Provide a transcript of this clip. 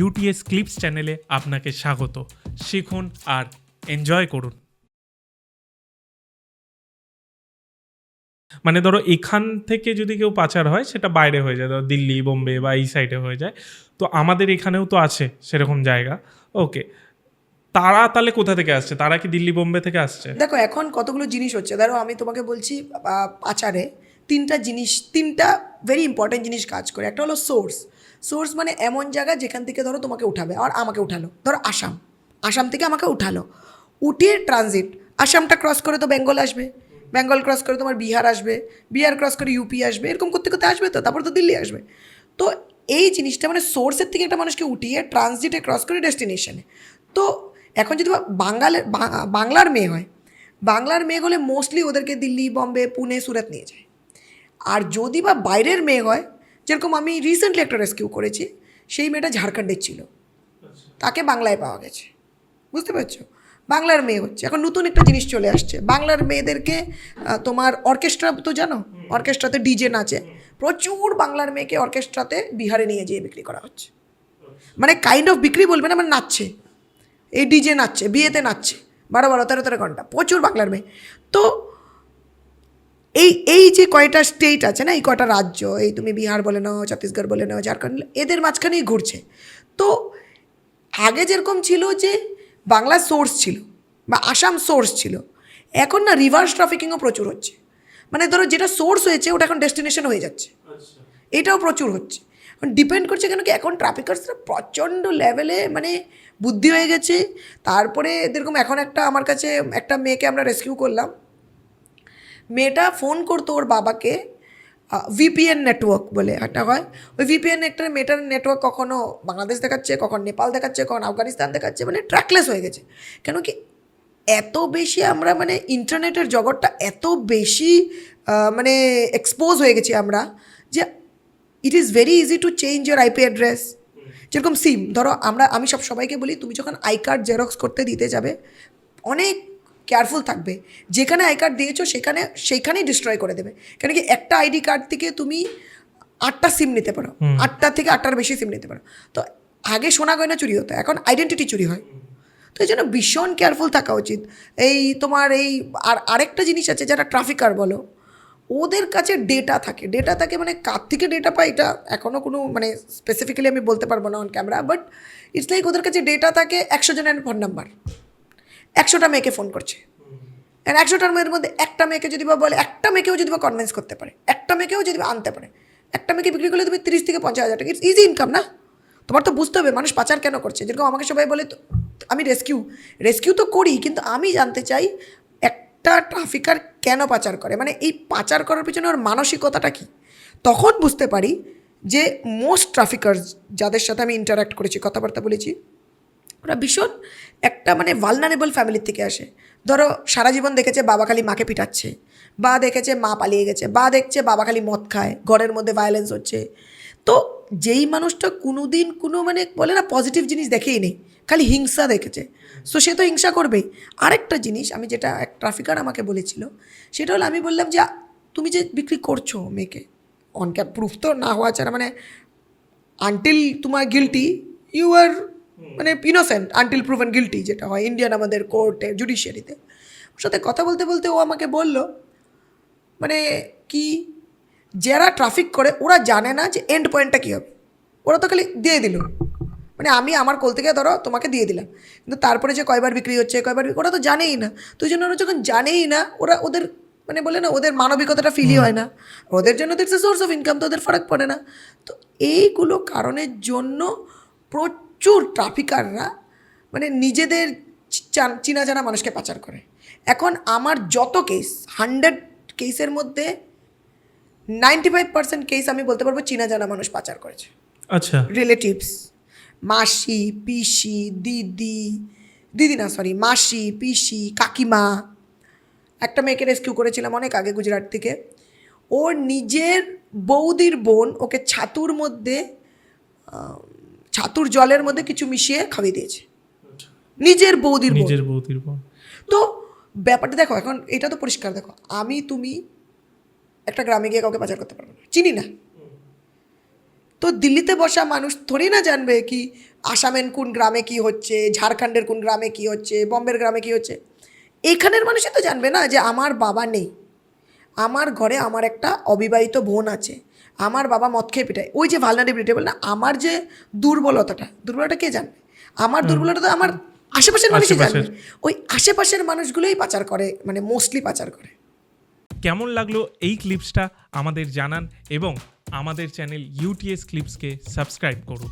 UTS clips চ্যানেলে আপনাকে স্বাগত। শিখুন আর এনজয় করুন। মানে ধরো এখান থেকে যদি কেউ পাচার হয়, সেটা বাইরে হয়ে যায়। ধরো দিল্লি, বোম্বে বা এই সাইডে হয়ে যায়। তো আমাদের এখানেও তো আছে সেরকম জায়গা। ওকে তারা তাহলে কোথা থেকে আসছে? তারা কি দিল্লি, বোম্বে থেকে আসছে? দেখো, এখন কতগুলো জিনিস হচ্ছে। ধরো আমি তোমাকে বলছি পাচারে তিনটা জিনিস, তিনটা ভেরি ইম্পর্টেন্ট জিনিস কাজ করে। একটা হলো সোর্স সোর্স মানে এমন জায়গা যেখান থেকে ধরো তোমাকে উঠাবে আর আমাকে উঠালো। ধরো আসাম। আসাম থেকে আমাকে উঠালো। উঠিয়ে ট্রানজিট আসামটা ক্রস করে তো বেঙ্গল আসবে। বেঙ্গল ক্রস করে তোমার বিহার আসবে। বিহার ক্রস করে ইউপি আসবে। এরকম করতে করতে আসবে তো, তারপর তো দিল্লি আসবে। তো এই জিনিসটা মানে সোর্সের থেকে একটা মানুষকে উঠিয়ে ট্রানজিটে ক্রস করে ডেস্টিনেশনে তো এখন যদি বাঙালের বাংলার মেয়ে হয়, বাংলার মেয়ে হলে মোস্টলি ওদেরকে দিল্লি, বম্বে, পুনে, সুরত নিয়ে যায়। আর যদি বা বাইরের মেয়ে হয় যেরকম আমি রিসেন্টলি একটা রেস্কিউ করেছি, সেই মেয়েটা ঝাড়খণ্ডের ছিল। তাকে বাংলায় পাওয়া গেছে। বুঝতে পারছ? বাংলার মেয়ে হচ্ছে। এখন নতুন একটা জিনিস চলে আসছে। বাংলার মেয়েদেরকে তোমার অর্কেস্ট্রা তো জানো? অর্কেস্ট্রাতে ডিজে নাচে। প্রচুর বাংলার মেয়েকে অর্কেস্ট্রাতে বিহারে নিয়ে যেয়ে বিক্রি করা হচ্ছে। মানে কাইন্ড অফ বিক্রি বলবে না মানে নাচছে। এই ডিজে নাচছে, বিয়েতে নাচছে। বারো বারো, তেরো তেরো ঘণ্টা। প্রচুর বাংলার মেয়ে। তো এই এই যে কয়টা স্টেট আছে না এই কয়টা রাজ্য এই তুমি বিহার বলে নাও ছত্তিশগড় বলে নাও ঝাড়খণ্ড এদের মাঝখানেই ঘুরছে। তো আগে যেরকম ছিল যে বাংলা সোর্স ছিল বা আসাম সোর্স ছিল এখন না রিভার্স ট্রাফিকিংও প্রচুর হচ্ছে। মানে ধরো যেটা সোর্স হয়েছে ওটা এখন ডেস্টিনেশন হয়ে যাচ্ছে। এটাও প্রচুর হচ্ছে। ডিপেন্ড করছে কেন কি এখন ট্রাফিকার্সরা প্রচণ্ড লেভেলে মানে বুদ্ধি হয়ে গেছে। তারপরে এরকম এখন একটা আমার কাছে একটা মেয়েকে আমরা রেস্কিউ করলাম। মেয়েটা ফোন করতো ওর বাবাকে ভিপিএন নেটওয়ার্ক বলে একটা হয়। ওই ভিপিএন একটা মেয়েটার নেটওয়ার্ক কখনো বাংলাদেশ দেখাচ্ছে, কখন নেপাল দেখাচ্ছে, কখন আফগানিস্তান দেখাচ্ছে মানে ট্র্যাকলেস হয়ে গেছে। কেন কি এত বেশি আমরা মানে ইন্টারনেটের জগৎটা এত বেশি মানে এক্সপোজ হয়ে গেছি আমরা যে it is very easy to change your IP address যেরকম সিম ধরো আমরা, আমি সব সবাইকে বলি, তুমি যখন আই কার্ড জেরক্স করতে দিতে যাবে, অনেক কেয়ারফুল থাকবে। যেখানে আই কার্ড দিয়েছ সেখানে সেইখানেই ডিস্ট্রয় করে দেবে। কেন কি একটা আইডি কার্ড থেকে তুমি আটটা সিম নিতে পারো। আটটা থেকে আটটার বেশি সিম নিতে পারো। তো আগে সোনা গয়না চুরি হতো এখন আইডেন্টিটি চুরি হয়। তো এই জন্য ভীষণ কেয়ারফুল থাকা উচিত। এই তোমার এই আর আরেকটা জিনিস আছে যারা ট্রাফিকার বলো ওদের কাছে ডেটা থাকে। ডেটা থাকে মানে কার থেকে ডেটা পায় এটা এখনও কোনো মানে স্পেসিফিক্যালি আমি বলতে পারব না on camera but it's like ওদের কাছে ডেটা থাকে একশো জনের ফোন নাম্বার একশোটা মেয়েকে ফোন করছে। আর একশোটার মেয়ের মধ্যে একটা মেয়েকে যদি বা বলে, একটা মেয়েকেও যদি বা কনভিন্স করতে পারে, একটা মেয়েকেও যদি বা আনতে পারে, একটা মেয়েকে বিক্রি করলে তুমি তিরিশ থেকে পঞ্চাশ হাজার টাকা ইটস ইজি ইনকাম না? তোমার তো বুঝতে হবে, মানুষ পাচার কেন করছে? যেরকম আমাকে সবাই বলে আমি রেস্কিউ রেস্কিউ তো করি, কিন্তু আমি জানতে চাই একটা ট্রাফিকার কেন পাচার করে? মানে এই পাচার করার পিছনে ওর মানসিকতাটা কী? তখন বুঝতে পারি যে মোস্ট ট্রাফিকার যাদের সাথে আমি ইন্টারাক্ট করেছি, কথাবার্তা বলেছি ওরা ভীষণ একটা মানে ভালনারেবল ফ্যামিলির থেকে আসে। ধরো, সারা জীবন দেখেছে বাবা খালি মাকে পিটাচ্ছে, বা দেখেছে মা পালিয়ে গেছে, বা দেখছে বাবা খালি মদ খায়, ঘরের মধ্যে ভায়োলেন্স হচ্ছে। তো যেই মানুষটা কোনো দিন কোনো মানে বলে না পজিটিভ জিনিস দেখেই নেই, খালি হিংসা দেখেছে। সো সে তো হিংসা করবেই। আরেকটা জিনিস, আমি যেটা এক ট্রাফিকার আমাকে বলেছিল, সেটা হলো আমি বললাম যে, তুমি যে বিক্রি করছ মেয়েকে অন ক্যাপ প্রুফ তো না হওয়া ছাড়া মানে আনটিল তোমার গিলটি ইউ আর মানে ইনোসেন্ট আনটিল প্রুভেন গিলটি যেটা হয় ইন্ডিয়ান আমাদের কোর্টে জুডিশিয়ারিতে ওর সাথে কথা বলতে বলতে ও আমাকে বলল মানে কি যারা ট্রাফিক করে ওরা জানে না যে এন্ড পয়েন্টটা কী হবে। ওরা তো খালি দিয়ে দিল। মানে আমি আমার কোল থেকে ধরো তোমাকে দিয়ে দিলাম। কিন্তু তারপরে যে কয়বার বিক্রি হচ্ছে কয়বার বিক্রি- ওরা তো জানেই না। তো ওই জন্য ওরা যখন জানেই না ওরা ওদের মানে বলে না ওদের মানবিকতাটা ফিলই হয় না। ওদের জন্য তো সোর্স অফ ইনকাম তো ওদের ফারাক পড়ে না। তো এইগুলো কারণের জন্য প্রচুর ট্রাফিকাররা মানে নিজেদের চান- জানা মানুষকে পাচার করে। এখন আমার যত কেস হান্ড্রেড কেসের মধ্যে নাইনটি ফাইভ পার্সেন্ট কেস আমি বলতে পারব চিনা জানা মানুষ পাচার করেছে। আচ্ছা। রিলেটিভস মাসি পিসি দিদি দিদি না সরি মাসি পিসি কাকিমা একটা মেয়েকে রেস্কিউ করেছিলাম অনেক আগে গুজরাট থেকে। ওর নিজের বৌদির বোন ওকে ছাতুর মধ্যে ছাতুর জলের মধ্যে কিছু মিশিয়ে খাইয়ে দিয়েছে। নিজের বৌদির নিজের বৌদির তো ব্যাপারটা দেখো এখন এটা তো পরিষ্কার দেখো আমি তুমি একটা গ্রামে গিয়ে কাউকে পাচার করতে পারব না। চিনি না। তো দিল্লিতে বসা মানুষ থোড়ি না জানবে কি আসামের কোন গ্রামে কি হচ্ছে ঝাড়খণ্ডের কোন গ্রামে কি হচ্ছে বম্বের গ্রামে কি হচ্ছে? এখানের মানুষই তো জানবে না যে আমার বাবা নেই। আমার ঘরে আমার একটা অবিবাহিত বোন আছে। আমার বাবা মদ খেয়ে পিটায়। ওই যে ভালনারেবিলিটি বলে না আমার যে দুর্বলতাটা দুর্বলতা কে জানবে? আমার দুর্বলতা তো আমার আশেপাশের মানুষই জানবে। ওই আশেপাশের মানুষগুলোই পাচার করে মানে মোস্টলি পাচার করে। কেমন লাগল এই ক্লিপসটা আমাদের জানান এবং আমাদের চ্যানেল ইউটিএস ক্লিপসকে সাবস্ক্রাইব করুন।